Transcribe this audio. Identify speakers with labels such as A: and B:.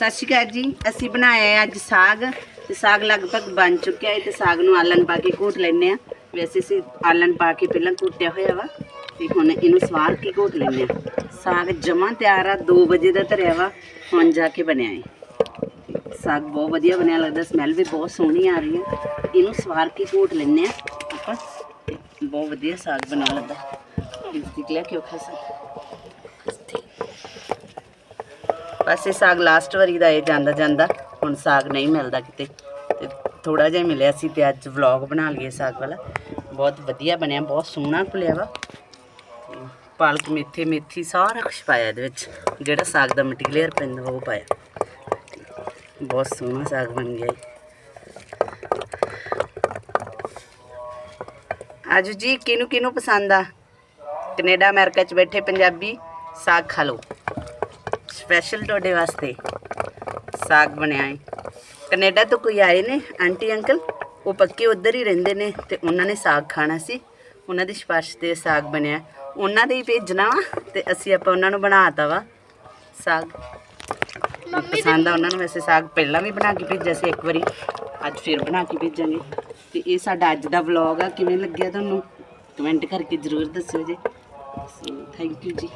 A: ਸਤਿ ਸ਼੍ਰੀ ਅਕਾਲ ਜੀ। ਅਸੀਂ ਬਣਾਇਆ ਹੈ ਅੱਜ ਸਾਗ। ਤੇ ਸਾਗ ਲਗਭਗ ਬਣ ਚੁੱਕਿਆ ਹੈ ਤੇ ਸਾਗ ਨੂੰ ਆਲਣ ਪਾ ਕੇ ਘੋਟ ਲੈਣੇ ਆ ਵੈਸੇ ਅਸੀਂ ਆਲਣ ਪਾ ਕੇ ਪਹਿਲਾਂ ਘੋਟਿਆ ਹੋਇਆ ਵਾ ਤੇ ਹੁਣ ਇਹਨੂੰ ਸਵਾਰ ਕੇ ਘੋਟ ਲੈਣੇ ਆ ਸਾਗ ਜਮਾਂ ਤਿਆਰ ਆ 2 ਵਜੇ ਦਾ ਧਰਿਆ ਵਾ, ਹੁਣ ਜਾ ਕੇ ਬਣਿਆ ਹੈ। ਸਾਗ ਬਹੁਤ ਵਧੀਆ ਬਣਿਆ, ਲੱਗਦਾ ਸਮੈਲ ਵੀ ਬਹੁਤ ਸੋਹਣੀ ਆ ਰਹੀ ਹੈ। ਇਹਨੂੰ ਸਵਾਰ ਕੇ ਘੋਟ ਲੈਣੇ ਆ ਆਪਾਂ। ਤੇ ਬਹੁਤ ਵਧੀਆ ਸਾਗ ਬਣਿਆ ਲੱਗਦਾ ਇਸ ਦੀ ਲਿਆ ਕਿਉਂ ਖਾਸਾ ਬਸ ਇਹ ਸਾਗ ਲਾਸਟ ਵਾਰੀ ਦਾ ਇਹ ਜਾਂਦਾ ਜਾਂਦਾ, ਹੁਣ ਸਾਗ ਨਹੀਂ ਮਿਲਦਾ ਕਿਤੇ। ਤੇ ਥੋੜਾ ਜਿਹਾ ਮਿਲਿਆ ਸੀ ਤੇ ਅੱਜ ਵਲੌਗ ਬਣਾ ਲਈਏ ਸਾਗ ਵਾਲਾ। ਬਹੁਤ ਵਧੀਆ ਬਣਿਆ, ਬਹੁਤ ਸੋਹਣਾ ਭੁਲਿਆ ਵਾ। ਪਾਲਕ ਮੇਥੇ, ਮੇਥੀ ਸਾਰਾ ਕੁਛ ਪਾਇਆ ਇਹਦੇ ਵਿੱਚ। ਜਿਹੜਾ ਸਾਗ ਦਾ ਮਟੀਰੀਅਲ ਪੈਂਦਾ ਵਾ ਉਹ ਪਾਇਆ। ਬਹੁਤ ਸੋਹਣਾ ਸਾਗ ਬਣ ਗਿਆ ਜੀ ਆਜੋ ਜੀ, ਕਿਹਨੂੰ ਕਿਹਨੂੰ ਪਸੰਦ ਆ? ਕੈਨੇਡਾ, ਅਮਰੀਕਾ ਚ ਬੈਠੇ ਪੰਜਾਬੀ, ਸਾਗ ਖਾ ਲਓ। ਸਪੈਸ਼ਲ ਤੁਹਾਡੇ ਵਾਸਤੇ ਸਾਗ ਬਣਿਆ ਹੈ ਕੈਨੇਡਾ ਤੋਂ ਕੋਈ ਆਏ ਨੇ ਆਂਟੀ ਅੰਕਲ? ਉਹ ਪੱਕੇ ਉੱਧਰ ਹੀ ਰਹਿੰਦੇ ਨੇ ਤੇ ਉਹਨਾਂ ਨੇ ਸਾਗ ਖਾਣਾ ਸੀ। ਉਹਨਾਂ ਦੀ ਸਿਫਾਰਿਸ਼ ਤੇ ਸਾਗ ਬਣਿਆ। ਉਹਨਾਂ ਦੇ ਹੀ ਭੇਜਣਾ ਵਾ ਤੇ ਅਸੀਂ ਆਪਾਂ ਉਹਨਾਂ ਨੂੰ ਬਣਾਤਾ ਵਾ ਸਾਗ। ਪਸੰਦ ਆ ਉਹਨਾਂ ਨੂੰ ਵੈਸੇ ਸਾਗ ਪਹਿਲਾਂ ਵੀ ਬਣਾ ਕੇ ਭੇਜਿਆ ਸੀ ਇੱਕ ਵਾਰੀ ਅੱਜ ਫਿਰ ਬਣਾ ਕੇ ਭੇਜਾਂਗੇ। ਤੇ ਇਹ ਸਾਡਾ ਅੱਜ ਦਾ ਵਲੌਗ ਆ ਕਿਵੇਂ ਲੱਗਿਆ ਤੁਹਾਨੂੰ? ਕਮੈਂਟ ਕਰਕੇ ਜ਼ਰੂਰ ਦੱਸਿਓ ਜੀ। ਥੈਂਕ ਯੂ ਜੀ।